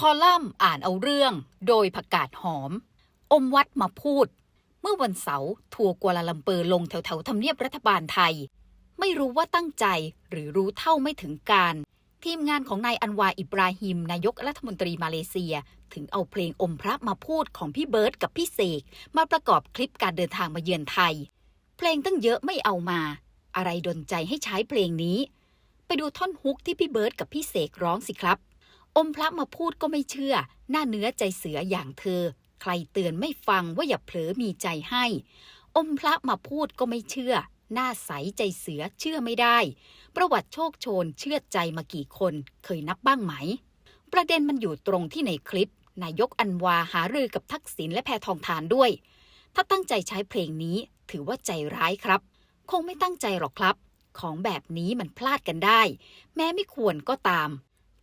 คอลัมน์อ่านเอาเรื่อง โดยผักกาดหอม อมวัดมาพูด เมื่อวันเสาร์ทัวร์กัวลาลัมเปอร์ลงแถวแถวๆทำเนียบรัฐบาลไทย ไม่รู้ว่าตั้งใจหรือรู้เท่าไม่ถึงการ ทีมงานของนายอันวาอิบราฮิม นายกรัฐมนตรีมาเลเซีย ถึงเอาเพลงอมพระมาพูดของพี่เบิร์ดกับพี่เสกมาประกอบคลิปการเดินทางมาเยือนไทย เพลงตั้งเยอะไม่เอามา อะไรดนใจให้ใช้เพลงนี้ ไปดูท่อนฮุกที่พี่เบิร์ดกับพี่เสกร้องสิครับ อมพระมาพูดก็ไม่เชื่อ หน้าเนื้อใจเสืออย่างเธอ ใครเตือนไม่ฟังว่าอย่าเผลอมีใจให้ อมพระมาพูดก็ไม่เชื่อ หน้าใสใจเสือเชื่อไม่ได้ ประวัติโชคโชนเชื่อใจมากี่คนเคยนับบ้างไหม ประเด็นมันอยู่ตรงที่ในคลิป นายกอันวาหารือกับทักษิณและแพทองทานด้วย ถ้าตั้งใจใช้เพลงนี้ถือว่าใจร้ายครับ คงไม่ตั้งใจหรอกครับ ของแบบนี้มันพลาดกันได้ แม้ไม่ควรก็ตาม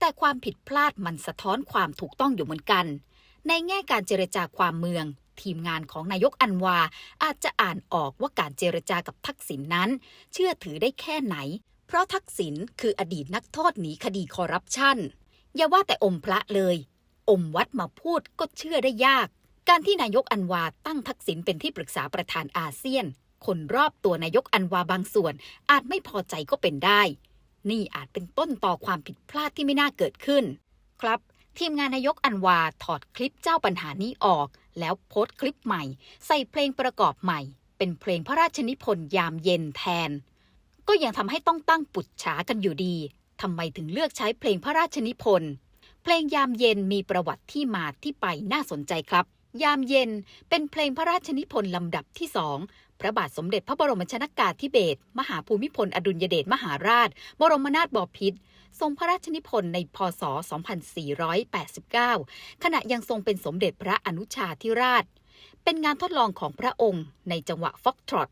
แต่ความผิดพลาดมันสะท้อนความถูกต้องอยู่เหมือนกัน ในแง่การเจรจาความเมือง ทีมงานของนายกอันวา อาจจะอ่านออกว่าการเจรจากับทักษิณนนั้น เชื่อถือได้แค่ไหน เพราะทักษิณคืออดีตนักโทษหนีคดีคอร์รัปชันอย่าว่าแต่อมพระเลย อมวัดมาพูดก็เชื่อได้ยาก การที่นายกอันวาตั้งทักษิณเป็นที่ปรึกษาประธานอาเซียน คนรอบตัวนายกอันวาบางส่วนอาจไม่พอใจก็เป็นได้ นี่อาจเป็นต้นต่อความผิดพลาดที่ไม่น่าเกิดขึ้น ครับ ทีมงานนายกอันวาถอดคลิปเจ้าปัญหานี้ออก แล้วโพสต์คลิปใหม่ ใส่เพลงประกอบใหม่ เป็นเพลงพระราชนิพนธ์ยามเย็นแทน ก็ยังทำให้ต้องตั้งปุจฉากันอยู่ดีทำไมถึงเลือกใช้เพลงพระราชนิพนธ์เพลงยามเย็นมีประวัติที่มาที่ไปน่าสนใจครับ ยามเย็นเป็นเพลงพระราชนิพนธ์ลำดับที่สอง พระบาทสมเด็จพระบรมชนากาธิเบศรมหาภูมิพล อดุลยเดชมหาราช บรมนาถบพิตรทรงพระราชนิพนธ์ในพศ 2489 ขณะยังทรงเป็นสมเด็จพระอนุชาธิราช เป็นงานทดลองของพระองค์ในจังหวะฟ็อกทรอต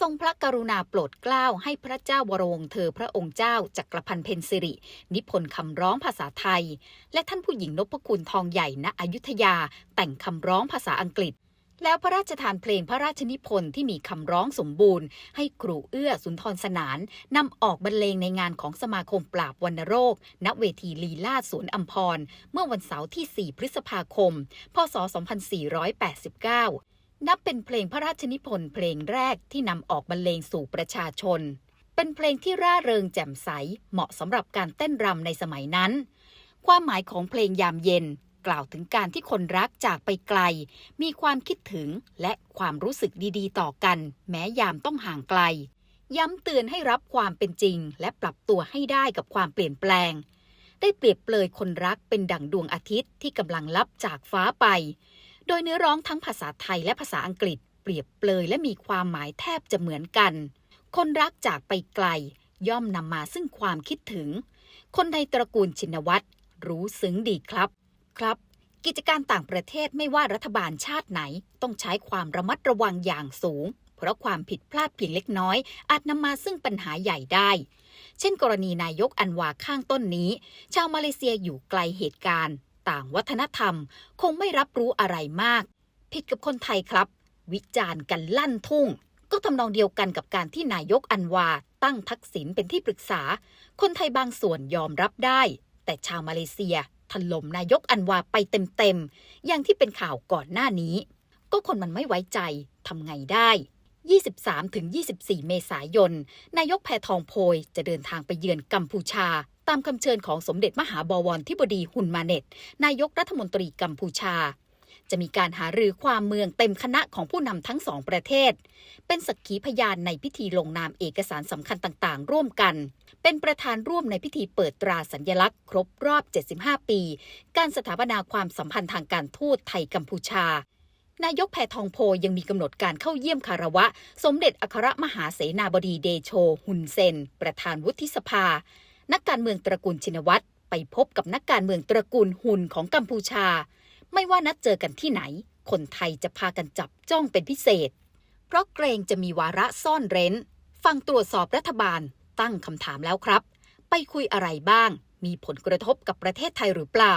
ทรงพระกรุณาโปรดเกล้าให้พระเจ้าวรวงเธอพระองค์เจ้าจักรพันธ์เพนสิริ นิพนธ์คำร้องภาษาไทย และท่านผู้หญิงนพคุณทองใหญ่ณอยุธยาแต่งคำร้องภาษาอังกฤษ แล้วพระราชทานเพลงพระราชนิพนธ์ที่มีคำร้องสมบูรณ์ ให้ครูเอื้อสุนทรสนานนำออกบรรเลงในงานของสมาคมปราบวัณโรค ณเวทีลีลาสวนอัมพร เมื่อวันเสาร์ที่ 4 พฤษภาคม พศ 2489 นับเป็นเพลงพระราชนิพนธ์เพลงแรกที่นำออกบรรเลงสู่ประชาชน เป็นเพลงที่ร่าเริงแจ่มใสเหมาะสำหรับการเต้นรำในสมัยนั้น ความหมายของเพลงยามเย็น กล่าวถึงการที่คนรักจากไปไกล มีความคิดถึงและความรู้สึกดีๆ ต่อกัน แม้ยามต้องห่างไกล ย้ำเตือนให้รับความเป็นจริง และปรับตัวให้ได้กับความเปลี่ยนแปลง ได้เปรียบเปรยคนรักเป็นดั่งดวงอาทิตย์ที่กำลังลับจากฟ้าไป โดยเนื้อร้องทั้งภาษาไทยและภาษาอังกฤษ เปรียบเปรยและมีความหมายแทบจะเหมือนกัน คนรักจากไปไกล ย่อมนำมาซึ่งความคิดถึง คนในตระกูลชินวัตรรู้ซึ้งดีครับ ครับ กิจการต่างประเทศไม่ว่ารัฐบาลชาติไหน ต้องใช้ความระมัดระวังอย่างสูง เพราะความผิดพลาดเพียงเล็กน้อย อาจนำมาซึ่งปัญหาใหญ่ได้ เช่น กรณีนายกอันวาข้างต้นนี้ ชาวมาเลเซียอยู่ไกลเหตุการณ์ ต่างวัฒนธรรม คงไม่รับรู้อะไรมาก ผิดกับคนไทยครับ วิจารณ์กันลั่นทุ่ง ก็ทำนองเดียวกันกับการที่นายกอันวาตั้งทักษิณเป็นที่ปรึกษา คนไทยบางส่วนยอมรับได้ แต่ชาวมาเลเซีย ถล่มนายกอันวาไปเต็มๆ อย่างที่เป็นข่าวก่อนหน้านี้ ก็คนมันไม่ไว้ใจทำไงได้ 23-24 เมษายน นายกแพทองโพยจะเดินทางไปเยือนกัมพูชา ตามคำเชิญของสมเด็จมหาบวรทิบดีหุนมาเน็ต นายกรัฐมนตรีกัมพูชา จะมีการหารือความเมืองเต็มคณะของผู้นำทั้งสองประเทศ เป็นสักขีพยานในพิธีลงนามเอกสารสำคัญต่างๆ ร่วมกัน เป็นประธานร่วมในพิธีเปิดตราสัญญลักษณ์ครบรอบ 75 ปี การสถาปนาความสัมพันธ์ทางการทูตไทยกัมพูชานายกแพทองโพยังมีกำหนดการเข้าเยี่ยมคารวะ สมเด็จอัครมหาเสนาบดีเดโช หุนเซน ประธานวุฒิสภา นักการเมืองตระกูลชินวัตรไปพบกับนักการเมืองตระกูลหุนของกัมพูชา ไม่ว่านัดเจอกันที่ไหน คนไทยจะพากันจับจ้องเป็นพิเศษ เพราะเกรงจะมีวาระซ่อนเร้น ฟังตรวจสอบรัฐบาลตั้งคำถามแล้วครับ ไปคุยอะไรบ้าง มีผลกระทบกับประเทศไทยหรือเปล่า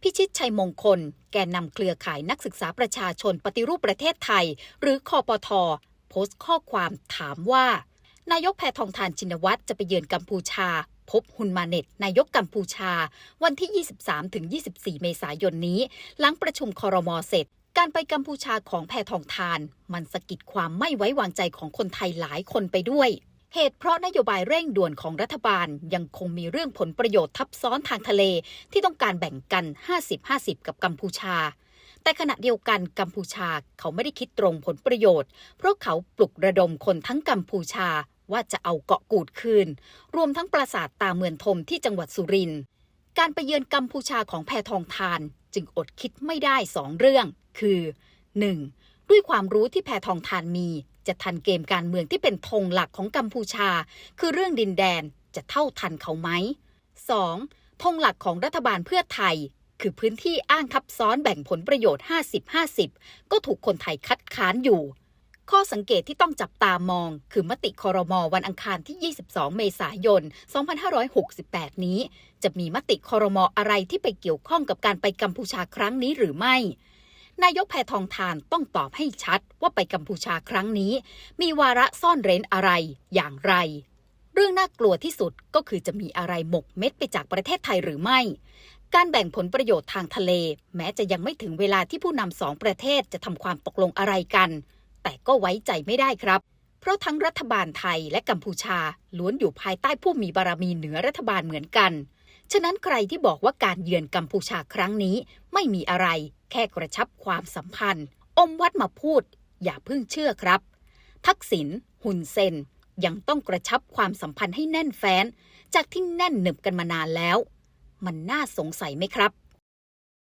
พิชิตชัยมงคล แกนนำเครือข่ายนักศึกษาประชาชนปฏิรูปประเทศไทย หรือคอปทโพสต์ข้อความถามว่า นายกแพทองทานชินวัตรจะไปเยือนกัมพูชา พบฮุนมาเน็ตนายกกัมพูชา วันที่ 23-24 เมษายนนี้ หลังประชุมคอรมอเสร็จ การไปกัมพูชาของแพทองทาน มันสะกิดความไม่ไว้วางใจของคนไทยหลายคนไปด้วยเหตุเพราะนโยบายเร่งด่วนของรัฐบาลยังคงมีเรื่องผลประโยชน์ทับซ้อนทางทะเลที่ต้องการแบ่งกัน 50-50 กับกัมพูชา แต่ขณะเดียวกันกัมพูชาเขาไม่ได้คิดตรงผลประโยชน์ เพราะเขาปลุกระดมคนทั้งกัมพูชา ว่าจะเอาเกาะกูดคืน รวมทั้งปราสาทตาเมือนทมที่จังหวัดสุรินทร์การไปเยือนกัมพูชาของแพทองทานจึงอดคิดไม่ได้สองเรื่อง คือ 1. ด้วยความรู้ที่แพทองทานมี จะทันเกมการเมืองที่เป็นธงหลักของกัมพูชา คือเรื่องดินแดนจะเท่าทันเขาไหม 2. ธงหลักของรัฐบาลเพื่อไทย คือพื้นที่อ้างทับซ้อนแบ่งผลประโยชน์ 50-50 ก็ถูกคนไทยคัดค้านอยู่ ข้อสังเกตที่ต้องจับตามอง คือมติคอรมอวันอังคารที่ 22 เมษายน 2568 นี้ จะมีมติคอรมออะไรที่ไปเกี่ยวข้องกับการไปกัมพูชาครั้งนี้หรือไม่ นายกแพทองทานต้องตอบให้ชัดว่าไปกัมพูชาครั้งนี้ มีวาระซ่อนเร้นอะไรอย่างไร เรื่องน่ากลัวที่สุดก็คือจะมีอะไรหมกเม็ดไปจากประเทศไทยหรือไม่การแบ่งผลประโยชน์ทางทะเล แม้จะยังไม่ถึงเวลาที่ผู้นำสองประเทศจะทำความตกลงอะไรกัน แต่ก็ไว้ใจไม่ได้ครับ เพราะทั้งรัฐบาลไทยและกัมพูชาล้วนอยู่ภายใต้ผู้มีบารมีเหนือรัฐบาลเหมือนกัน ฉะนั้นใครที่บอกว่าการเยือนกัมพูชาครั้งนี้ไม่มีอะไร แค่กระชับความสัมพันธ์ อมวัดมาพูด อย่าเพิ่งเชื่อครับ ทักษิณหุนเซนยังต้องกระชับความสัมพันธ์ให้แน่นแฟ้น จากที่แน่นหนึบกันมานานแล้ว มันน่าสงสัยไหมครับ